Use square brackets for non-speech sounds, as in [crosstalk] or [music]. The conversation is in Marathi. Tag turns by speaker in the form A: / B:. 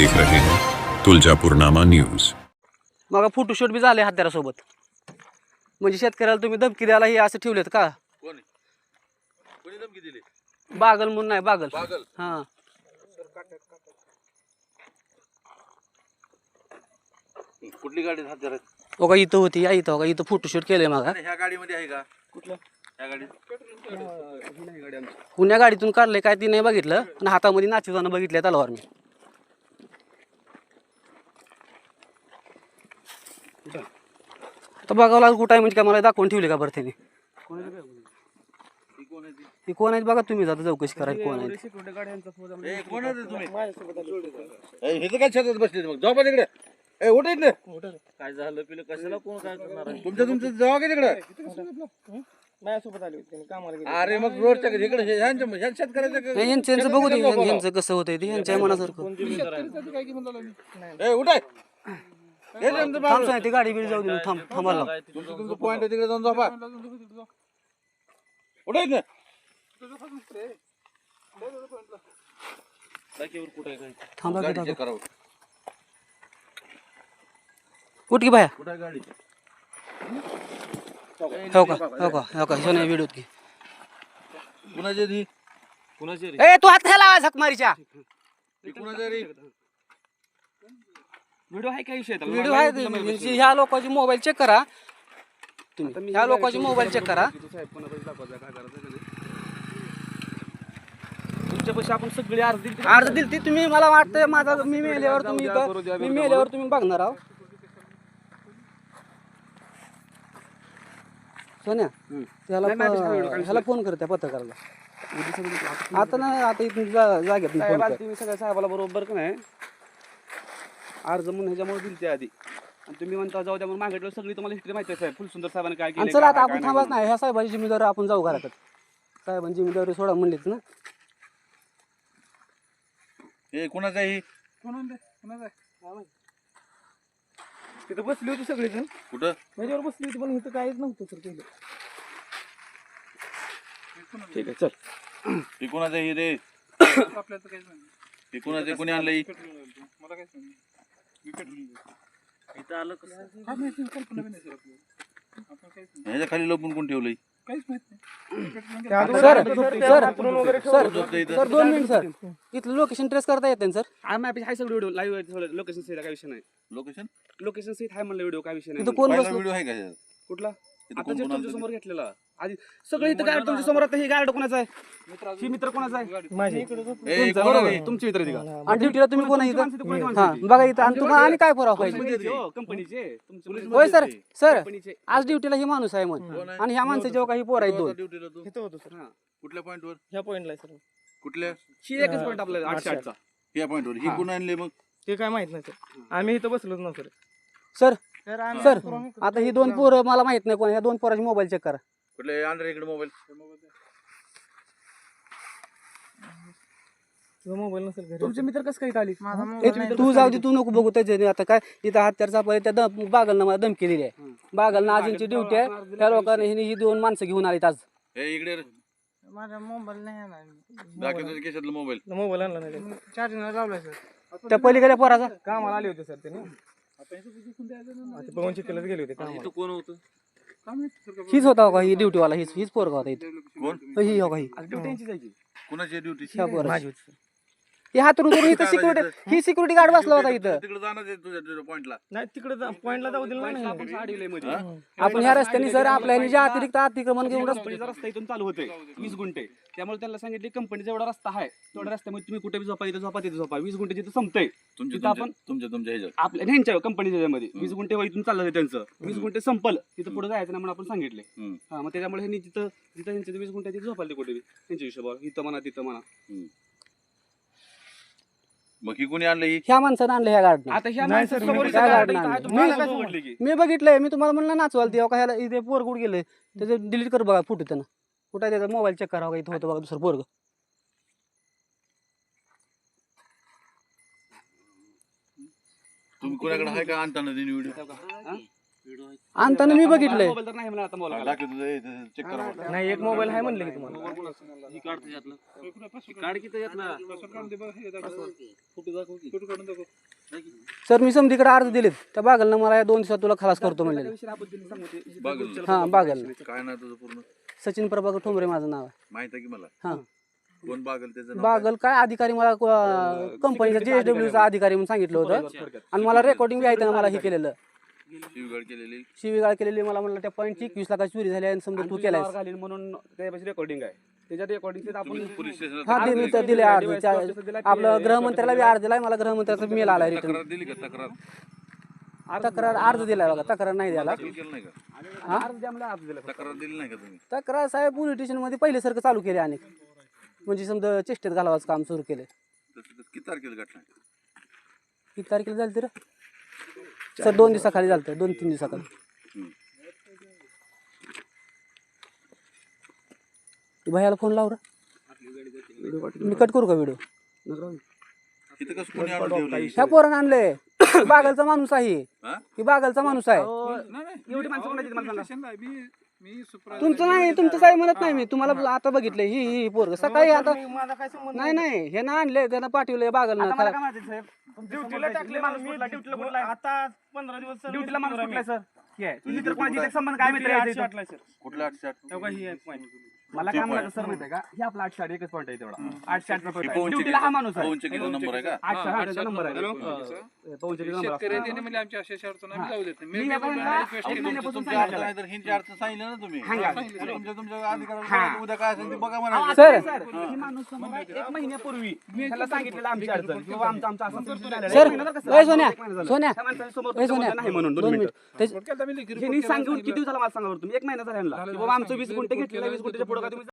A: देख रहे हैं। तुलजापुरनामा न्यूज
B: मग फोटोशूट बी झाले हत्यारासोबत. म्हणजे शेतकऱ्याला तुम्ही धमकी द्यायला हे असं ठेवलेत का?
C: कोण? कोणी धमकी दिली?
B: बागल म्हणून नाही बागल.
C: बागल.
B: हां.
C: कुठली गाडी हत्यार
B: हो का इथं होती या इथं हो का इथं फोटोशूट केलंय मग.
C: ह्या गाडीमध्ये आहे का? कुठल्या ह्या गाडीत.
B: कुण्या गाडीतून काढलंय काय ती नाही बघितलं आणि हातामध्ये नाचताना बघितलं तलवार मी तर बघावं लागलं कुठं आहे म्हणजे काय मला दाखवून ठेवले का बरं त्याने?
C: ती कोण आहे ती
B: ती कोण आहेत बघा तुम्ही जाता चौकशी करायची कोण आहे
C: ए, कोण आहे ते तुम्ही? ए, हे तर काय शेतात बसले मग? जाऊ तिकडे ए उठ इकडे. काय झालं पिलं कशाला कोण काय करणार आहे? तुमचं तुमचं जावा की तिकडे? अरे मग रोडच्या इकडे हे-
B: यांचं बघू दे यांचं कसं होतंय ते यांच्या मनासारखं.
C: उठाय हे
B: थांब. सांग ती गाडी बिडी जाऊ दे थांब थांबायला लाव.
C: तुमचं तुमचं पॉईंट तिकडे जाऊन झोपा.
B: थांबा की
C: गाडी.
B: उठ की बाया.
C: आहे गाडी.
B: हो का हो का हो का ह्यो नाही व्हिडिओ की.
C: कुणाची ती?
B: ए तू हात ह्याला झक मारीच्या.
C: ती कुणाची रे?
D: व्हिडिओ आहे काय विषय
B: व्हिडिओ आहे ते. म्हणजे ह्या लोकांची मोबाईल चेक करा. तुम्ही. ह्या लोकांची मोबाईल चेक करा.
D: तुमच्यापाशी आपण सगळे अर्ज दिली.
B: अर्ज दिली ती. तुम्ही मला वाटतंय माझा मी मेल्यावर तुम्ही इथं मी मेल्यावर तुम्ही बघणार आहो सोन्या त्याला ह्याला फोन कर त्या पत्रकाराला. आता नाही आता इथून जा- जाग्यात फोन
D: साहेब
B: कर.
D: आलते मी सगळ्या साहेबाला बरोबर का नाही? अर्ज म्हणून ह्याच्यामुळे दिली आधी. आणि तुम्ही म्हणता जाऊ द्या म्हणून मागितलं. सगळी तुम्हाला हिस्ट्री माहिती आहे साहेब. फुलसुंदर साहेबांनी काय
B: आणि
D: केलं
B: चला आता आपण थांबाच नाही. ह्या साहेबाची जिम्मेदारी आपण जाऊ घरात साहेबांची जिम्मेदारी सोडा म्हणलीच ना.
C: हे कुणाचं आहे ही?
D: तिथं बसली होती सगळी जण
C: कुठं?
D: त्याच्यावर बसली होती पण इथं काहीच नव्हतं सर पहिलं ठीक आहे चल.
C: हे कुणाचं आहे ही हे आहे? ही? ह्याच्या खाली लपून कोण ठेवलंय?
B: सर सर सर
C: इथं.
B: सर दोन मिनिट सर. इथलं लोकेशन ट्रेस करता येते ना सर?
D: आम्ही हाय सगळं व्हिडिओ लाईव्ह लोकेशन सहित काय विषय नाही.
C: लोकेशन
D: लोकेशन सहित हाय म्हणलं व्हिडिओ काय विषय नाही.
B: इथं कोण बसलो?
C: व्हिडिओ आहे का ह्याच्यात?
D: कुठला?
C: इथं
D: आता जे तुमच्यासमोर घेतलेला. आधी सगळं इथं गार्ड तुमच्यासमोर आता हे गार्ड कोणाचा आहे? ही मित्र कोणाचा आहे? माझी. तुमचा मित्र का?
B: आणि ड्युटीला तुम्ही कोण आहे इथं? हा? बघा इथं आणि तुम्हाला आणि काय पुरावा पाहिजे
D: कंपनीचे हो, कंपनीचे तुमचे पोलीस
B: होय सर सर
D: कंपनीचे
B: आज ड्युटीला ही माणूस आहे
C: आहे?
B: आणि ह्या माणसाचे जेव्हा काही पोर आहेत दोन.
C: ड्युटीला तू?
D: इथं होतो सर. हा.
C: कुठल्या पॉईंटवर
D: ह्या पॉईंटला सर.
C: कुठल्या?
D: ही एकच पॉईंट आपल्याला आठशे आठचा.
C: या पॉईंटवर ही. कोण आणले मग?
D: ते काय माहीत नाही सर. आम्ही इथं बसलोच नव्हतो
B: सर सर आता ही दोन पोरं मला माहीत नाही कोण ह्या दोन पोराचे मोबाईल चेक करा.
C: कुठले? आणले इकडे मोबाईल.
D: मोबाईल नसेल तुमचे मित्र कसं काही आली?
B: ए, तू जाऊ दे तू नको बघू त्याचे. आता काय इथं हत्यार चापाय त्या दम- बागलनं मला धमकी दिली आहे बागलनं आजींची ड्युटी आहे. त्या लोकांनी हिने ही दोन माणसं घेऊन आलीत आज.
C: हे इकडे रे.
D: माझा मोबाईल नाही
C: दाखव तुझ्या खिशातला मोबाईल.
D: मोबाईल आणला नाही चार्जिंग लावलाय सर.
B: त्या पलीकडे पोराचा?
D: कामाला आले होते सर त्याने. आता पवन चिकलच गेले होते कामाला
C: कोण होतं?
B: हीच होता हो का? ही ड्युटीवाला हीच हीच पोरगा होता इथं.
C: कोण?
B: ही हो का ही.
D: जायची
C: कुणाची ड्युटी?
B: ह्या.
D: माझी होती
B: हे हातरून धरून इथं सिक्युरिटी ही सिक्युरिटी गार्ड बसला होता इथं.
C: तिकडे जाणार आहे तुझ्या तुझ्या पॉईंटला
D: नाही तिकडे पॉईंटला जाऊ दिलं नाही
B: आपण. ह्या रस्त्याने सर आपल्या ह्याने जे अतिरिक्त अतिक्रमण घेऊन रस्ते
D: कंपनीचा रस्ता इथून चालू होते वीस गुंठे. त्यामुळे त्यांना सांगितले कंपनीचा एवढा रस्ता आहे तेवढ्या रस्त्यामध्ये तुम्ही कुठे बी झोपा इथं झोपा तिथे झोपा. वीस गुंठे जिथे संपतंय तिथं आपण
C: तुमच्या तुमच्या तुमच्या ह्याच्यात.
D: आपल्या ह्यांच्या कंपनीच्या मध्ये वीस गुंठे व इथून चाललं होतं त्यांचं. वीस गुंठे संपल तिथं पुढे जायचं नाही म्हणून आपण सांगितले.
C: हम्म.
D: हा मग त्याच्यामुळे ह्यांनी तिथं जिथं ह्यांच्या वीस गुंठे तिथे झोपाले कुठे बी? त्यांच्या हिशोबावर. इथं म्हणा तिथं म्हणा.
C: हम्म. मग ही कोणी आणलं ही?
B: ह्या माणसानं आणलं ह्या गार्डनं
D: आता ह्या
B: नाही
D: माणसाचं
B: सर, मी काय गाडी.
D: तुम्हाला की?
B: बघितलंय मी तुम्हाला म्हणलं नाचवाल ते का ह्याला इथे पोर कुठं गेलंय त्याचे डिलीट कर बघा फोटो त्यानं. कुठं आहे त्याचा मोबाईल चेक करा इथं होतं बघा दुसरं पोरग.
C: तुम्ही कोणाकडे आहे का? आणताना व्हिडिओ
D: हा?
B: आणताना मी बघितलंय.
D: मोबाईल तर नाही म्हणा आता बोला
C: दाखव तुझं हे, ते चेक करा म्हटलं.
E: नाही एक मोबाईल आहे म्हणलं की तुम्हाला.
B: सर मी समधीकडे अर्ज दिलेत. त्या बागलनं मला या दोन दिवसात तुला खलास करतो म्हणलेलं.
C: बागल.
B: हा बागल.
C: काय ना तुझं पूर्ण?
B: सचिन प्रभाकर ठोंबरे माझं नाव आहे.
C: माहीत आहे की मला?
B: हा.
C: कोण बागल त्याचं नाव?
B: बागल काय अधिकारी मला कंपनीचा जेएसडब्ल्यूचा अधिकारी म्हणून सांगितलं होतं. आणि मला रेकॉर्डिंग बी आहे त्यानं मला हे केलेलं.
C: केलेली.
B: शिवीगाळ केलेली मला म्हणलं त्या पॉईंट एकवीस लाखाची चोरी झाली आणि समजा तू केलाय
D: घालीन म्हणून त्यापाशी रेकॉर्डिंग आहे. त्याच्या रेकॉर्डिंग आपण
C: पोलीस स्टेशनला
B: हा दे- मी तर दिले अर्ज त्या- आपलं गृहमंत्र्याला बी अर्ज दिलाय मला गृहमंत्र्याचा मेल आलाय रिटर्न
C: तक्रार दिली का तक्रार?
B: तक्रार अर्ज दिलाय बघा तक्रार नाही द्यायला.
C: दाखल केलं नाही का?
D: अर्ज द्या मला अर्ज दिला
C: तक्रार दिली नाही का तुम्ही?
B: तक्रार साहेब पोलीस स्टेशनमध्ये पहिल्यासारखं चालू केले अनेक. म्हणजे समजा चेष्टेत घालावाचं काम सुरू केले
C: किती तारखेला घटना आहे?
B: किती तारखेला झालं तर? सर दोन दिवसाखाली झालं दोन तीन दिवसाखाली. भैयाला फोन लाव रे. मी कट करू का व्हिडिओ
C: इथं कसं कोणी आणून ठेवलं
B: ह्या पोरानं आणलंय. [coughs] बागलचा माणूस आहे.
C: हा?
B: ही बागलचा माणूस आहे.
D: एवढी माणसं कोणाची मला सांगा
B: तुमचं नाही तुमचं काही म्हणत नाही मी. तुम्हाला आता बघितलंय ही ही पोरग. सकाळी आता नाही नाही. हे ना आणले त्यानं पाठवलंय बागल
D: आता ड्युटीला टाकले माणूस कुठला ड्युटीला कुठला आता पंधरा दिवस ड्युटीला माणूस कुठला सर तुझी तर कोणाची संबंध काय मित्र इथं?
C: आठशे आठ?
D: मला काय म्हणायचं सर माहिती आहे का? हे आपला आठशे आठ एकच पॉईंट आहे तेवढा. आठशे आठ
C: हे
D: पॉईंट ड्युटीला हा माणूस आहे.
C: पवन चक्कीचा नंबर आहे का?
D: आठशे आठ नंबर आहे. अं, पवन चक्कीचा नंबर असतो. मी आता यांना एक महिन्यापासून
C: तुमची अडचण आहे तर हिंची अडचण सांगितलं ना तुम्ही? तुमच्या तुमच्या अधिकाऱ्याला उद्या काय असेल ते बघा म्हणा
B: सर
D: सर ही. माणूस समोर आहे, एक महिन्यापूर्वी त्याला सांगितलेलं आमची अडचण. किंवा आमचं आमचं असं असं झालेलं आहे.
B: सर
D: एक महिना बरं का,
B: ए
D: सर?
B: सोन्या.
D: एक महिना झाला.
B: सोन्या.
D: त्या माणसाने समोर
B: ए
D: तुमच्या
B: सोन्या.
D: बोललं नाही म्हणून दोन
B: दोन
D: मिनिटं
B: मिनिट त्याच्या-
D: मी सांगून किती दिवसाला मला सांगा बरं तुम्ही? एक महिना झाला. की बाबा आमचं वीस गुंठे घेतलेलं वीस गुंठेच्या पुढे का तुम्ही